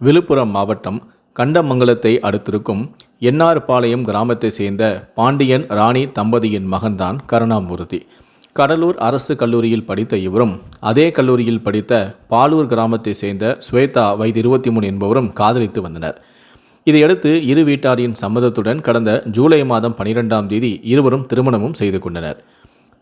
விழுப்புரம் மாவட்டம் கண்டமங்கலத்தை அடுத்திருக்கும் என்னார்பாளையம் கிராமத்தை சேர்ந்த பாண்டியன் ராணி தம்பதியின் மகன்தான் கருணாமூர்த்தி. கடலூர் அரசு கல்லூரியில் படித்த இவரும் அதே கல்லூரியில் படித்த பாலூர் கிராமத்தை சேர்ந்த ஸ்வேதா வயது இருபத்தி மூணு என்பவரும் காதலித்து வந்தனர். இதையடுத்து இரு வீட்டாரின் சம்மதத்துடன் கடந்த ஜூலை மாதம் பனிரெண்டாம் தேதி இருவரும் திருமணமும் செய்து கொண்டனர்.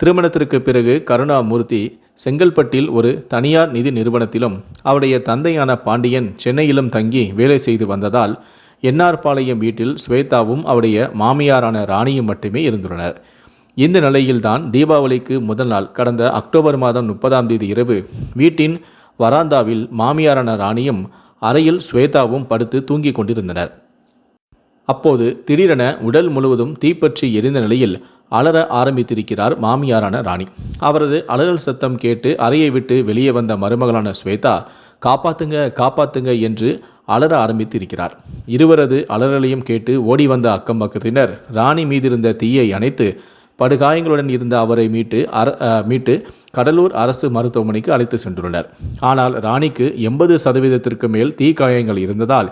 திருமணத்திற்கு பிறகு கருணாமூர்த்தி செங்கல்பட்டில் ஒரு தனியார் நிதி நிறுவனத்திலும் அவருடைய தந்தையான பாண்டியன் சென்னையிலும் தங்கி வேலை செய்து வந்ததால் என்ஆர்பாளையம் வீட்டில் ஸ்வேதாவும் அவருடைய மாமியாரான ராணியும் மட்டுமே இருந்துள்ளனர். இந்த நிலையில்தான் தீபாவளிக்கு முதல் நாள் கடந்த அக்டோபர் மாதம் முப்பதாம் தேதி இரவு வீட்டின் வராந்தாவில் மாமியாரான ராணியும் அறையில் ஸ்வேதாவும் படுத்து தூங்கிக் கொண்டிருந்தனர். அப்போது திடீரென உடல் முழுவதும் தீப்பற்றி எரிந்த நிலையில் அலற ஆரம்பித்திருக்கிறார் மாமியாரான ராணி. அவரது அலறல் சத்தம் கேட்டு அறையை விட்டு வெளியே வந்த மருமகளான ஸ்வேதா காப்பாத்துங்க காப்பாத்துங்க என்று அலற ஆரம்பித்திருக்கிறார். இருவரது அலறலையும் கேட்டு ஓடி வந்த அக்கம் பக்கத்தினர் ராணி மீதிருந்த தீயை அணைத்து படுகாயங்களுடன் இருந்த அவரை மீட்டு அர மீட்டு கடலூர் அரசு மருத்துவமனைக்கு அழைத்து சென்றுள்ளனர். ஆனால் ராணிக்கு எண்பது சதவீதத்திற்கு மேல் தீக்காயங்கள் இருந்ததால்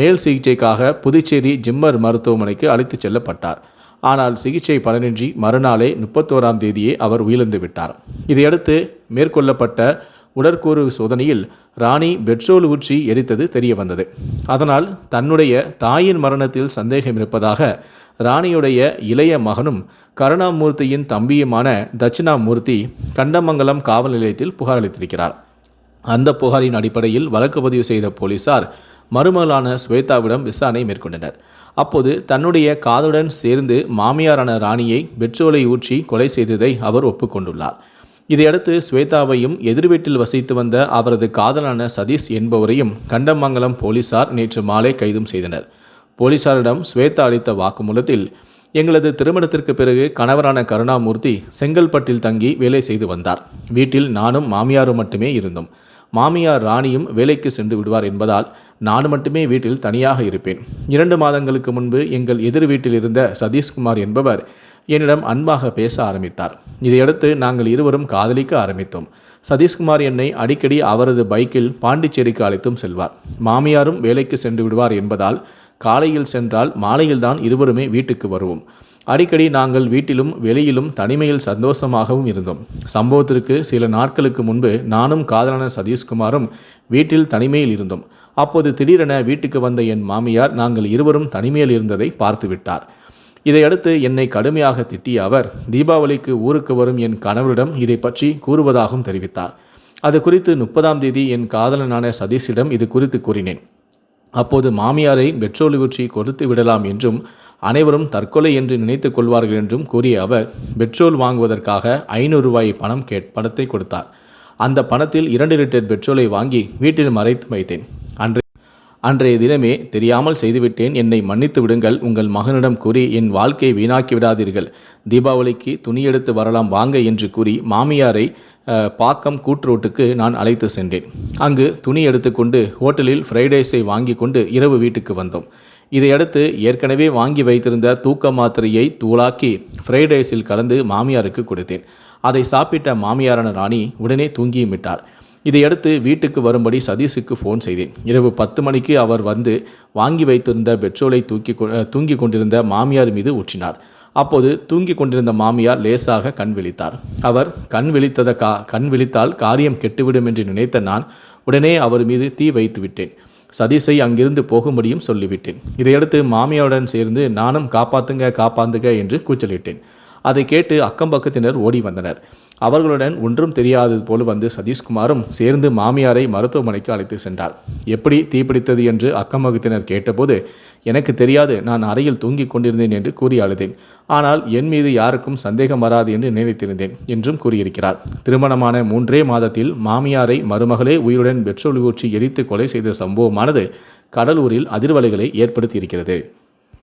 மேல் சிகிச்சைக்காக புதுச்சேரி ஜிம்மர் மருத்துவமனைக்கு அழைத்துச் செல்லப்பட்டார். ஆனால் சிகிச்சை பலனின்றி மறுநாளே முப்பத்தோராம் தேதியே அவர் உயிரிழந்து விட்டார். இதையடுத்து மேற்கொள்ளப்பட்ட உடற்கூறு சோதனையில் ராணி பெட்ரோல் ஊற்றி எரித்தது தெரிய வந்தது அதனால் தன்னுடைய தாயின் மரணத்தில் சந்தேகம் இருப்பதாக ராணியுடைய இளைய மகனும் கருணாமூர்த்தியின் தம்பியுமான தட்சிணாமூர்த்தி கண்டமங்கலம் காவல் நிலையத்தில் புகார் அளித்திருக்கிறார். அந்த புகாரின் அடிப்படையில் வழக்கு பதிவு செய்த போலீசார் மருமகளான ஸ்வேதாவிடம் விசாரணை மேற்கொண்டனர். அப்போது தன்னுடைய காதுடன் சேர்ந்து மாமியாரான ராணியை பெட்ரோலை ஊற்றி கொலை செய்ததை அவர் ஒப்புக்கொண்டுள்ளார். இதையடுத்து ஸ்வேதாவையும் எதிர் வீட்டில் வசித்து வந்த அவரது காதலான சதீஷ் என்பவரையும் கண்டமங்கலம் போலீசார் நேற்று மாலை கைதும் செய்தனர். போலீசாரிடம் ஸ்வேதா அளித்த வாக்குமூலத்தில் எங்களது திருமணத்திற்கு பிறகு கணவரான கருணாமூர்த்தி செங்கல்பட்டில் தங்கி வேலை செய்து வந்தார். வீட்டில் நானும் மாமியாரும் மட்டுமே இருந்தோம். மாமியார் ராணியும் வேலைக்கு சென்று விடுவார் என்பதால் நான் மட்டுமே வீட்டில் தனியாக இருப்பேன். இரண்டு மாதங்களுக்கு முன்பு எங்கள் எதிர் வீட்டில் இருந்த சதீஷ்குமார் என்பவர் என்னிடம் அன்பாக பேச ஆரம்பித்தார். இதையடுத்து நாங்கள் இருவரும் காதலிக்க ஆரம்பித்தோம். சதீஷ்குமார் என்னை அடிக்கடி அவரது பைக்கில் பாண்டிச்சேரிக்கு அழைத்தும் செல்வார். மாமியாரும் வேலைக்கு சென்று விடுவார் என்பதால் காலையில் சென்றால் மாலையில்தான் இருவருமே வீட்டுக்கு வருவோம். அடிக்கடி நாங்கள் வீட்டிலும் வெளியிலும் தனிமையில் சந்தோஷமாகவும் இருந்தோம். சம்பவத்திற்கு சில நாட்களுக்கு முன்பு நானும் காதலான சதீஷ்குமாரும் வீட்டில் தனிமையில் இருந்தோம். அப்போது திடீரென வீட்டுக்கு வந்த என் மாமியார் நாங்கள் இருவரும் தனிமையில் இருந்ததை பார்த்து விட்டார். இதையடுத்து என்னை கடுமையாக திட்டிய அவர் தீபாவளிக்கு ஊருக்கு வரும் என் கணவரிடம் இதை பற்றி கூறுவதாகவும் தெரிவித்தார். அது குறித்து முப்பதாம் தேதி என் காதலனான சதீஷிடம் இது குறித்து கூறினேன். அப்போது மாமியாரை பெட்ரோல் ஊற்றி கொடுத்து விடலாம் என்றும் அனைவரும் தற்கொலை என்று நினைத்துக் கொள்வார்கள் என்றும் கூறிய அவர் பெட்ரோல் வாங்குவதற்காக ஐநூறு ரூபாய் பணம் கேட் பணத்தை கொடுத்தார். அந்த பணத்தில் இரண்டு லிட்டர் பெட்ரோலை வாங்கி வீட்டில் மறைத்து வைத்தேன். அன்று அன்றைய தினமே தெரியாமல் செய்துவிட்டேன். என்னை மன்னித்து விடுங்கள் உங்கள் மகனிடம் கூறி என் வாழ்க்கையை வீணாக்கி விடாதீர்கள். தீபாவளிக்கு துணி எடுத்து வரலாம் வாங்க என்று கூறி மாமியாரை பாக்கம் கூட்ரோட்டுக்கு நான் அழைத்து சென்றேன். அங்கு துணி எடுத்துக்கொண்டு ஹோட்டலில் ஃப்ரைட் ரைஸை வாங்கி கொண்டு இரவு வீட்டுக்கு வந்தோம். இதையடுத்து ஏற்கனவே வாங்கி வைத்திருந்த தூக்க மாத்திரையை தூளாக்கி ஃப்ரைட் ரைஸில் கலந்து மாமியாருக்கு கொடுத்தேன். அதை சாப்பிட்ட மாமியாரான ராணி உடனே தூங்கியும் விட்டார் இதையடுத்து வீட்டுக்கு வரும்படி சதீஷுக்கு ஃபோன் செய்தேன். இரவு பத்து மணிக்கு அவர் வந்து வாங்கி வைத்திருந்த பெட்ரோலை தூக்கி கொ- கொண்டிருந்த மாமியார் மீது ஊற்றினார். அப்போது தூங்கிக் கொண்டிருந்த மாமியார் லேசாக கண் விழித்தார். அவர் கண் விழித்தத கா கண் விழித்தால் காரியம் கெட்டுவிடும் என்று நினைத்த நான் உடனே அவர் மீது தீ வைத்து விட்டேன். சதீஷை அங்கிருந்து போகும்படியும் சொல்லிவிட்டேன். இதையடுத்து மாமியாருடன் சேர்ந்து நானும் காப்பாத்துங்க காப்பாந்துங்க என்று கூச்சலிட்டேன். அதை கேட்டு அக்கம் பக்கத்தினர் ஓடி வந்தனர். அவர்களுடன் ஒன்றும் தெரியாதது போல வந்து சதீஷ்குமாரும் சேர்ந்து மாமியாரை மருத்துவமனைக்கு அழைத்து சென்றார். எப்படி தீப்பிடித்தது? என்று அக்கம் வகுத்தினர் கேட்டபோது எனக்கு தெரியாது நான் அறையில் தூங்கிக் கொண்டிருந்தேன் என்று கூறி அழுதேன். ஆனால் என் மீது யாருக்கும் சந்தேகம் வராது என்று நினைத்திருந்தேன் என்றும் கூறியிருக்கிறார். திருமணமான மூன்றே மாதத்தில் மாமியாரை மருமகளே உயிருடன் பெட்ரோல் ஊற்றி எரித்து கொலை செய்த சம்பவமானது கடலூரில் அதிர்வலைகளை ஏற்படுத்தியிருக்கிறது.